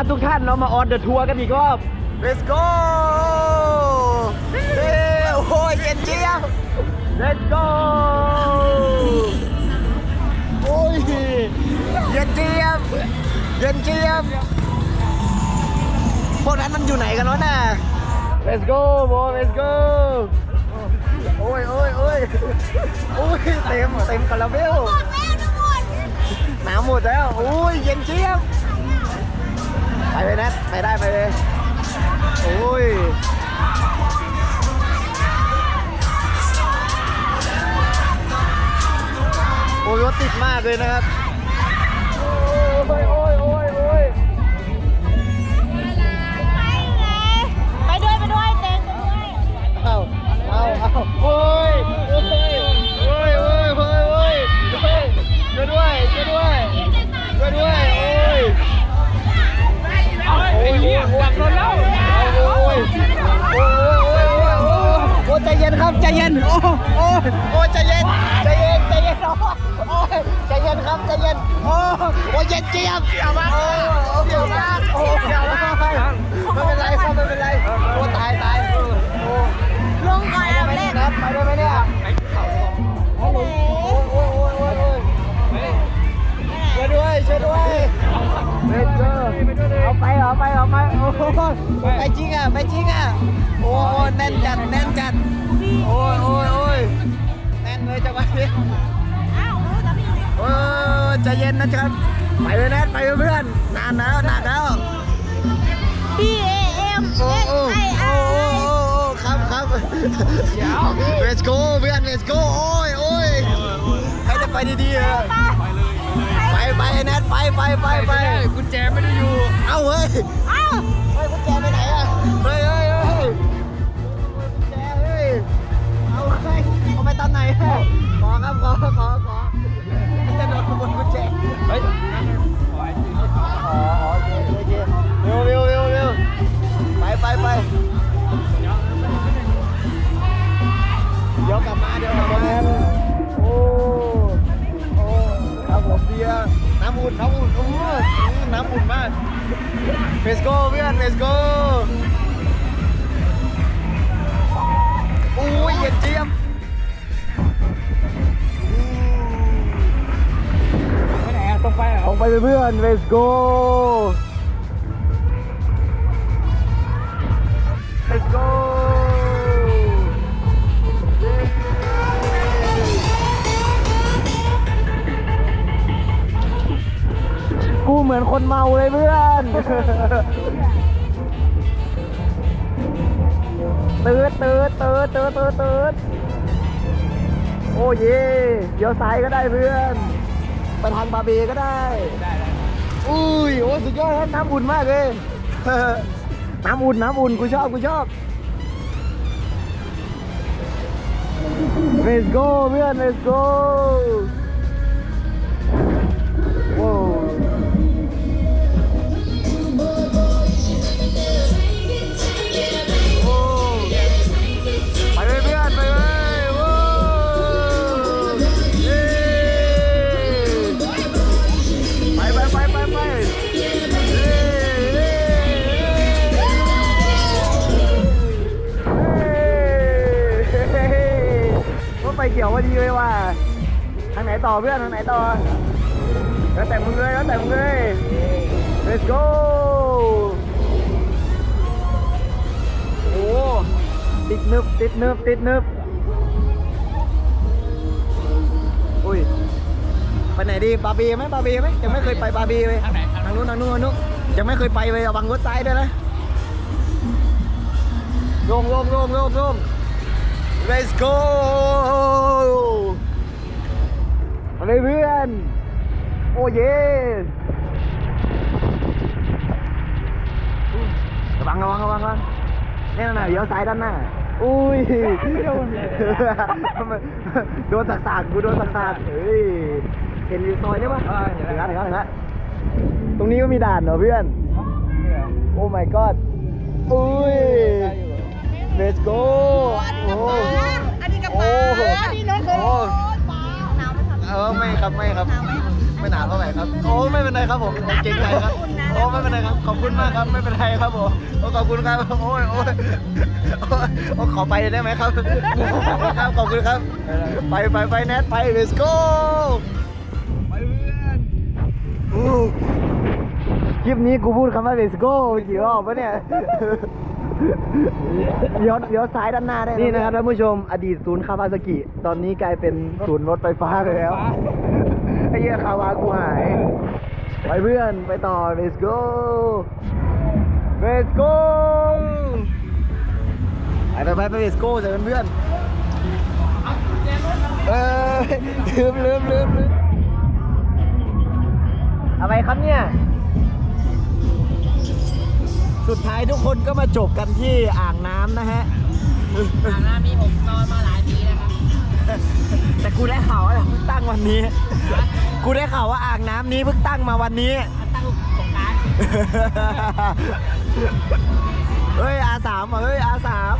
ครับทุกท่านเรามาออนเดอะทัวร์กันอีกรอบ let's go เฮ้โอ้โหเย็นเจี๊ยบ let's go โอ้ยเย็นเจี๊ยบเย็นเจี๊ยบพวกนั้นมันอยู่ไหนกันวะน่ะ let's go bro let's go โอ้ยโอ้ยโอ้ยโอ้ยเต็มเต็มคาราเบลน้ำหมดแล้วโอ้ยเย็นเจี๊ยบ ไปเนะไปได้ไปเลยโอ้ยโอ้ยรถติดมากเลยนะครับ นครับใจเย็นโอ้โอ้ยโอ้ยใจเย็นใจเย็นใจเย็นโอ้ยใจเย็นครับใจเย็นโอ้โอ้ยเย็นเจี๊ยบเสียวมากเสียวมากโอ้เสียวมากไม่เป็นไรครับไม่เป็นไรโอ้ตายตายโอ้ลงก่อนไปได้อันไหมแรเนี่ยกนัดไปได้ไหมเนี่ยโอ้โห ช่วยด้วยเบเกอร์เอาไปเอาไปเอาไปโอ้โหไปจริงอะไปจริงอะโอ้โหแน่นจัดแน่นจัดโอ้ยโอ้ยโอ้ยแน่นเลยจังหวะนี้โอ้ยใจเย็นนะครับไปเลยแนทไปเพื่อนนานแล้วนานแล้วพี่เอเอ็มโอ้เอ็กโอ้ไอไอโอ้โอ้โอ้ครับครับ let's go เพื่อน let's go โอ้ยโอ้ยให้ได้ไปดีๆเออไปไป แนทไปไปไปไปกุญแจไม่ได้อยู่ เอาเฮ้ยอ้าวเฮ้ยกุญแจไปไหนอะเฮ้ยเฮ้ยเฮ้ยกุญแจเฮ้ยเอาเฮ้ยเอาไปตอนไหนอะขอครับขอขอขอ Let's go เพื่อน Let's go โอ้ยเย็นเจี๊ยบไปไหนอะตรงไปเหรอออกไปเลยเพื่อน Let's go เหมือนคนเมาเลยเพื่อน ตืดตืดตืดตืดตืดตืดโอ้เย่เดี๋ยวซ้ายก็ได้เพื่อน ไปทางบาเบก็ได้ ได้ได้อุ้ยโอ้สุดยอดครับน้ำอุ่นมากเลย น้ำอุ่นน้ำอุ่นกูชอบกูชอบ Let's go เพื่อน Let's go ว้า ต่อเพื่อนทางไหนต่อแล้วแต่มึงเลยแล้วแต่มึงเลย let's go โอ้ติดนึบติดนึบติดนึบอุ้ยไปไหนดีบาร์บีไหมบาร์บีไหมยังไม่เคยไปบาร์บีเลยทางไหนทางนู้นทางนู้นทางนู้นยังไม่เคยไปเลยระวังรถซ้ายด้วยนะลงลงลงลงลง let's go มา เลยเพื่อน โอ้เย่ระวังระวังระวังระวังนี่น่ะเลี้ยวซ้ายด้านหน้า อุ้ยโดนสักสากกูโดนสักสากเฮ้ย เห็นอยู่ซอยได้ปะถึงแล้วถึงแล้วถึงแล้วตรงนี้ก็มีด่านเหรอเพื่อน โอ้ my god อุ้ย let's go โอ้อันนี้กระเป๋าอันนี้รถเคยรถเปล่าน้ำไม่ทำ เออไม่ครับไม่ครับ ไม่หนาวเท่าไหร่ครับ โอ้ไม่เป็นไรครับผมผมเก่งใจครับ โอ้ไม่เป็นไรครับ ขอบคุณมากครับไม่เป็นไรครับผมโอ้ขอบคุณครับโอ้ยโอ้ยโอ้ขอไปได้ไหมครับครับขอบคุณครับ ไปไปไปแนทไป let's go ไปเพื่อนคลิปนี้กูพูดคำว่า let's go กี่รอบวะเนี่ย เลี้ยวเลี้ยวซ้ายด้านหน้าได้นี่นะครับท่านผู้ชมอดีตศูนย์คาวาซากิ ตอนนี้กลายเป็นศูนย์รถไฟฟ้าไปแล้วไอ้เหี้ยคาวากูหาย ไปเพื่อนไปต่อ let's go let's go ไปไปไปไป let's go เจอกันเพื่อนเออลืมลืมลืมลืมอะไรครับเนี่ย สุดท้ายทุกคนก็มาจบกันที่อ่างน้ำนะฮะ อ่างน้ำมีผมนอนมาหลายปีแล้วครับ แต่กูได้ข่าวว่าเพิ่งตั้งวันนี้ กูได้ข่าวว่าอ่างน้ำนี้เพิ่งตั้งมาวันนี้ ตั้งสงกรารเฮ้ยอาสามเฮ้ยอาสาม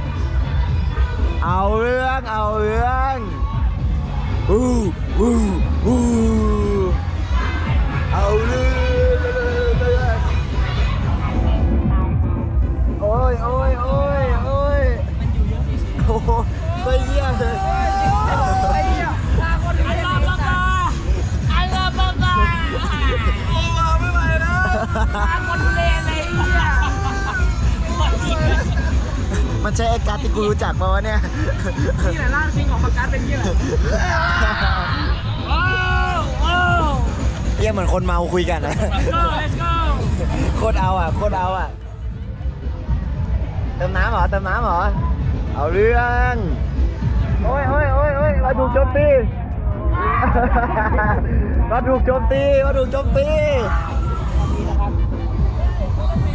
เอาเรื่องเอาเรื่องอู้อู้อู้ มันใช่ไอ้การ์ดที่กูรู้จักปะวะเนี่ย นี่แหละร่างจริงของปากกาเป็นยี่อะไรว้าวว้าวเยี่ยเหมือนคนเมาคุยกันนะ let's go let's go โคตรเอาอะโคตรเอาอะ เติมน้ำเหรอเติมน้ำเหรอ เอาเรื่อง โอ้ยโอ้ยโอ้ยโอ้ยมาถูกโจมตีมาถูกโจมตีมาถูกโจมตี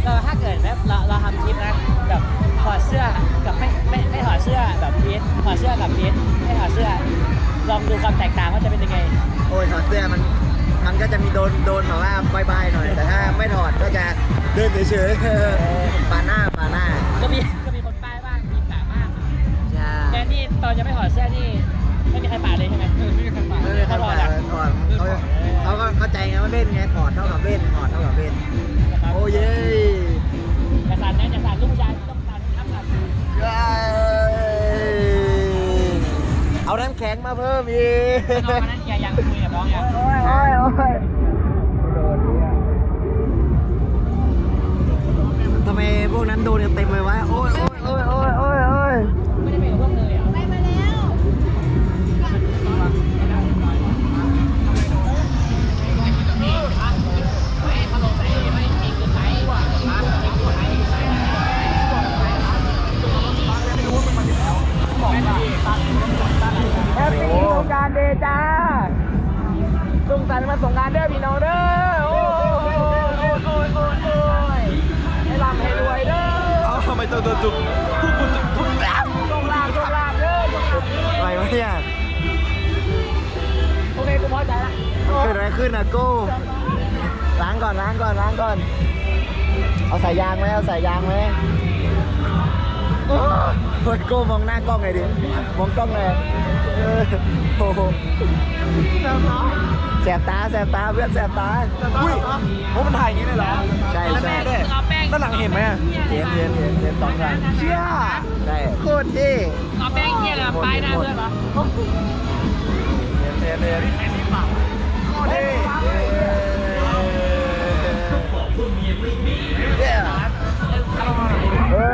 เราถ้าเกิดแบบเราเราทำคลิปนะแบบ ถอดเสื้อกับไม่ไม่ไม่ถอดเสื้อแบบพีทถอดเสื้อกับพีทไม่ถอดเสื้อ ลองดูความแตกต่างว่าจะเป็นยังไง โอ้ยถอดเสื้อมันมันก็จะมีโดนโดนแบบว่าบายบายหน่อย แต่ถ้าไม่ถอดก็จะเดินเฉยๆ นอนนั้นเกียร์ยังคุยกับน้องยังโอ้ยโอ้ยโอ้ยทำไมพวกนั้นโดนกันเต็มเลยวะ โอ้ยโอ้ยโอ้ยโอ้ยโอ้ยโอ้ย จุกทุกคนจุกทุกแล้วโชคลาภโชคลาภเด้อโชคลาภเด้ออะไรวะเนี่ยโอเคกูพอใจละเกิดอะไรขึ้นอะโก้ล้างก่อนล้างก่อนล้างก่อน เอาสายยางไหมเอาสายยางไหมโอ้ยโก้มองหน้ากล้องไงดิมองกล้องเลยเออโอ้โห แสบตาแสบตาเพื่อนแสบตาอุ้ยโอ้มันถ่ายอย่างนี้เลยเหรอใช่แล้วใช่แม่ด้วยเอาแป้งด้านหลังเห็นไหมอะเห็นเห็นเห็นเห็นสองครั้งเชี่ยใช่โคตรเท่เอาแป้งเกียร์กับป้ายหน้าเพื่อนเหรอเห็นเห็นเห็นโคตรเท่เย้เฮ้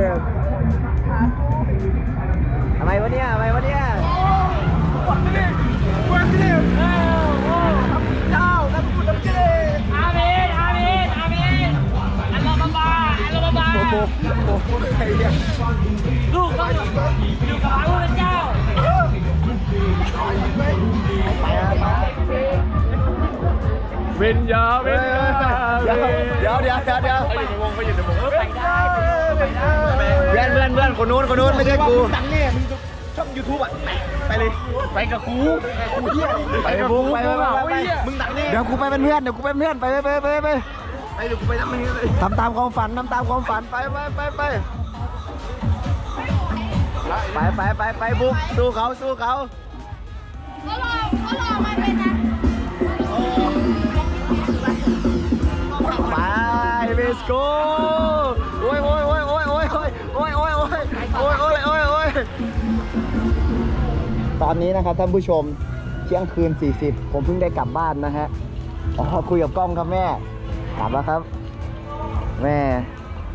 ยอะไรวะเนี่ยอะไรวะเนี่ย ลูกต้องอยู่กับพระพุทธเจ้าไปอะไปอะเวนยาเวนยาเดี๋ยวเดี๋ยวเดี๋ยวเดี๋ยวเดี๋ยวไปอยู่ในวงไปอยู่ในวงไปได้ไปได้เพื่อนเพื่อนเพื่อนคนนู้นคนนู้นไม่ใช่กูดังเนี่ยมึงช่องยูทูบอะไปเลยไปกับกูกูเฮียไปบุ้งไปไปไปไปมึงดังเนี่ยเดี๋ยวกูไปเป็นเพื่อนเดี๋ยวกูไปเป็นเพื่อนไปไปไปไปไปไป เดูไปทำองเลทำตามความฝันทำตามความฝันไปไปไปไปไปไปไปไปบุกสู้เขาสู้เขาเขารอเขารอมาเป็นนะไปเบสโกโอ้โอ้ยโอ้ยโอ้ยโอ้ยโอ้ยโอ้ยโอ้ยโอ้ยโอ้ยโอ้ยโอ้ยโอ้ยตอนนี้นะครับท่านผู้ชมเที่ยงคืน 40 ผมเพิ่งได้กลับบ้านนะฮะอ๋อคุยกับกล้องครับแม่ กลับแล้วครับ แม่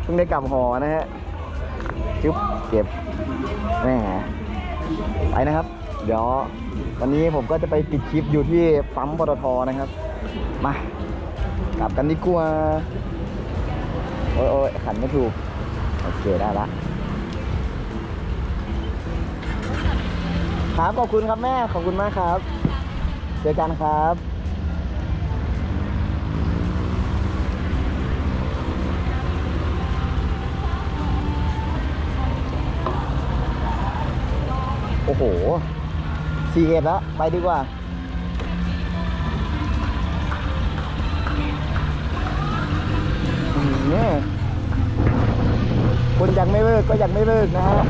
เพิ่งได้กลับหอนะฮะจุ๊บเก็บแม่ไปนะครับ เดี๋ยววันนี้ผมก็จะไปปิดคลิปอยู่ที่ปั๊มปตทนะครับ มากลับกันดีกว่า โอ้ยโอ้ยขันไม่ถูก โอเคได้ละครับขอบคุณครับแม่ขอบคุณมากครับ เจอกันครับ โอ้โหสี่เอ็ดแล้ว ไปดีกว่า นี่คนยังไม่เลิกก็ยังไม่เลิกนะฮะ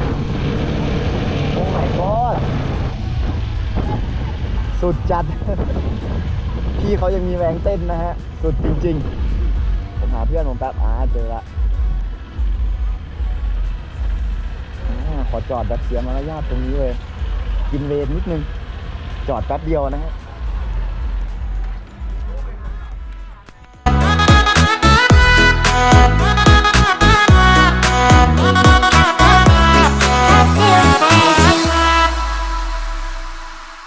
โอ้ my god สุดจัด พี่เขายังมีแรงเต้นนะฮะ สุดจริง ๆ ผมหาเพื่อนผมแป๊บอ่าเจอละ จอดแบบเสียมารยาทตรงนี้เลย กินเลนนิดนึง จอดแป๊บเดียวนะครับ